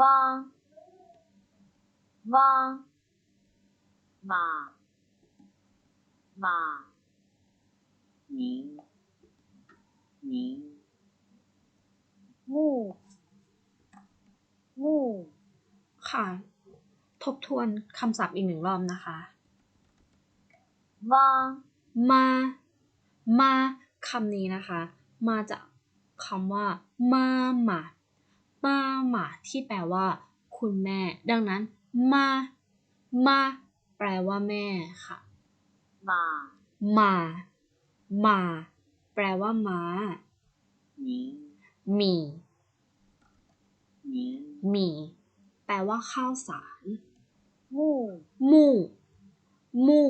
蛙蛙马马鸣鸣木木 ค่ะ ทบทวนคำศัพท์อีกหนึ่งรอบนะคะ 蛙 มา มาคำนี้นะคะ มาจากคำว่า มาหมา มาหมาที่แปลว่า คุณแม่ ดังนั้น มา มา แปลว่าแม่ค่ะ มา มา มา แปลว่ามาหมีหมีหมีแปลว่าข้าวสารมูมูมู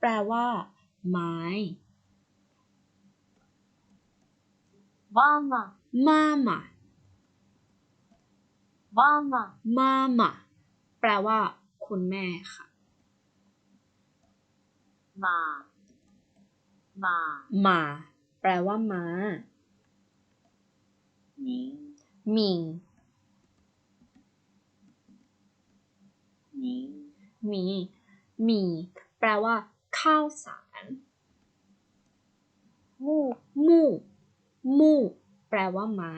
แปลว่า ไม้มามามามา mama mama แปลว่า คุณแม่ค่ะ มามามา แปลว่ามาหมิงหมิงหมิงหมีหมีแปลว่า ข้าวสารมู่มู่มู่แปลว่าไม้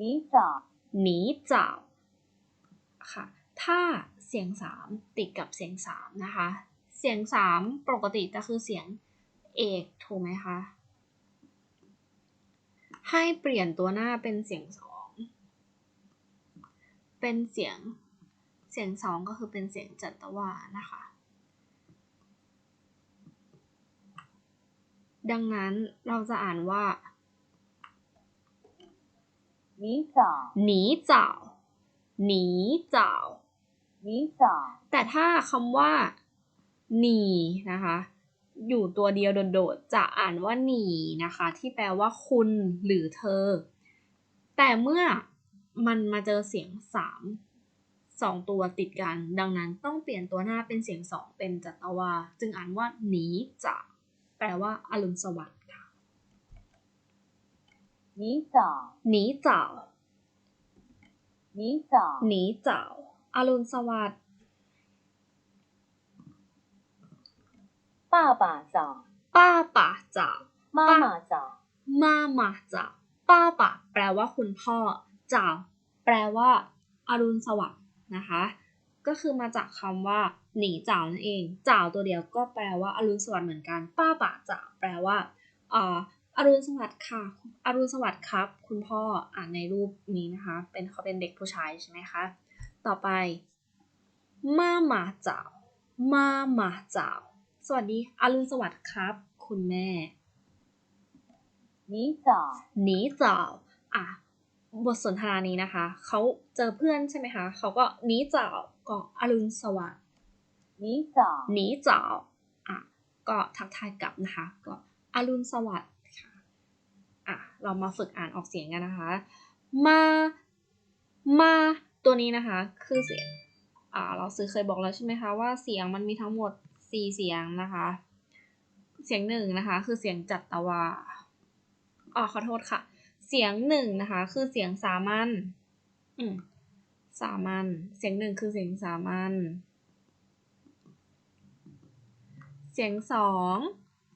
泥沼หนีจ้าค่ะ ถ้าเสียงสามติดกับเสียงสามนะคะ เสียงสามปกติจะคือเสียงเอกถูกไหมคะ ให้เปลี่ยนตัวหน้าเป็นเสียงสอง เป็นเสียงเสียงสองก็คือเป็นเสียงจัตวานะคะ ดังนั้นเราจะอ่านว่า นีจ่าหนีจ่าหนีจ่าหนีจ่าแต่ถ้าคำว่าหนีนะคะ อยู่ตัวเดียวโดดๆจะอ่านว่าหนีนะคะ ที่แปลว่าคุณหรือเธอ แต่เมื่อมันมาเจอเสียงสามสองตัวติดกัน ดังนั้นต้องเปลี่ยนตัวหน้าเป็นเสียงสองเป็นจัตวา จึงอ่านว่าหนีจ่าแปลว่าอรุณสวัสดิ ค่ะ 泥沼 หนีเจ้า 泥沼 หนีเจ้าอรุณสวัสดิ์ 爸爸早 ป้าป่าเจ้า 妈妈早 มามาจ้าป้าปะแปลว่าคุณพ่อจ่าวแปลว่าอรุณสวัสดิ์นะคะ ก็คือมาจากคำว่า หนีจ่าวนั่นเองจ่าวตัวเดียวก็แปลว่าอรุณสวัสดิ์เหมือนกัน ป้าปะจ่าวแปลว่าเอ่อ อรุณสวัสดิ์ค่ะ อรุณสวัสดิ์ครับ คุณพ่ออ่านในรูปนี้นะคะ เป็นเขาเป็นเด็กผู้ชายใช่ไหมคะ ต่อไป มาหมาเจ้า มาหมาเจ้า สวัสดี อรุณสวัสดิ์ครับ คุณแม่ นี่เจ้นีจ้าอะ บทสนทนานี้นะคะ เขาเจอเพื่อนใช่ไหมคะ เขาก็นีจ้าก็อรุณสวัสดิ์นี่เจ้นีจ้าอะ ก็ทักทายกลับนะคะ ก็อรุณสวัสดิ์ เรามาฝึกอ่านออกเสียงกันนะคะ มา มาตัวนี้นะคะคือเสียงอ่าเราซื้อเคยบอกแล้วใช่ไหมคะว่าเสียงมันมีทั้งหมดสี่เสียงนะคะ เสียงหนึ่งนะคะคือเสียงจัตวาอ๋อขอโทษค่ะ เสียงหนึ่งนะคะคือเสียงสามัญอืมสามัญเสียงหนึ่งคือเสียงสามัญเสียงสอง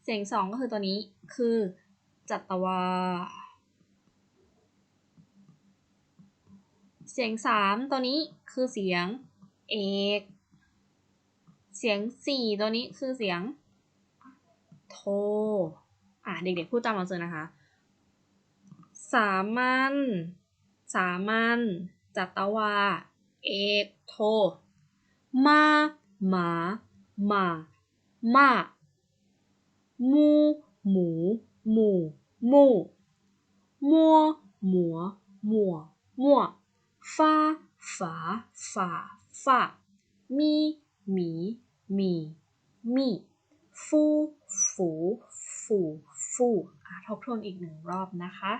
เสียงสองก็คือตัวนี้คือ จัตวา เสียงสามตัวนี้คือเสียงเอก เสียงสี่ตัวนี้คือเสียงโท อะเด็กๆพูดตามเราเจอนะคะ สามัญ สามัญ จัตวา เอกโท มา หมาหมา มา มู หมู หมู่มู่มัวหมัวหมัวมัวฟ้าฝาฝาฝามีหมีหมีมีฟูฝูฝูฟูอะทบทวนอีกหนึ่งรอบนะคะ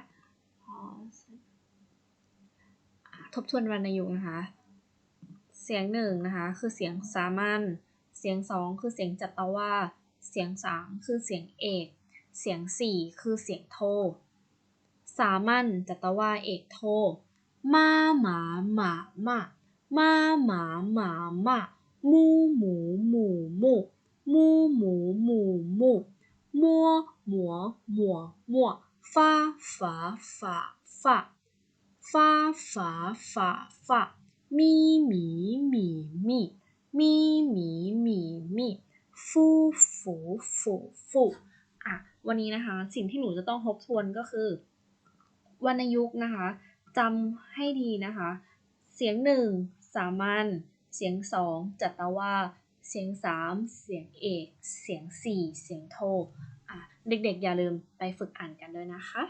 อะทบทวนวรรณยุกต์นะคะ เสียงหนึ่งนะคะ คือเสียงสามัญ เสียงสองคือเสียงจัตวา เสียงสามคือเสียงเอก เสียง 4 คือเสียงโท สามัญจัตวาเอกโท มาหมาหมามามาหมาหมามามูหมูหมูมูมูหมูหมูมูมัวหมัวหมัวมัวฟ้าฝาฝาฝาฟ้าฝาฝาฝามีหมีหมีมีมีหมีหมีมีฟูฟูฟูฟู อะวันนี้นะคะสิ่งที่หนูจะต้องทบทวนก็คือ วรรณยุกต์นะคะจำให้ดีนะคะ เสียงหนึ่งสามัญเสียงสองจัตวาเสียงสามเสียงเอก เสียงสี่เสียงโทอะเด็กๆอย่าลืมไปฝึกอ่านกันด้วยนะคะ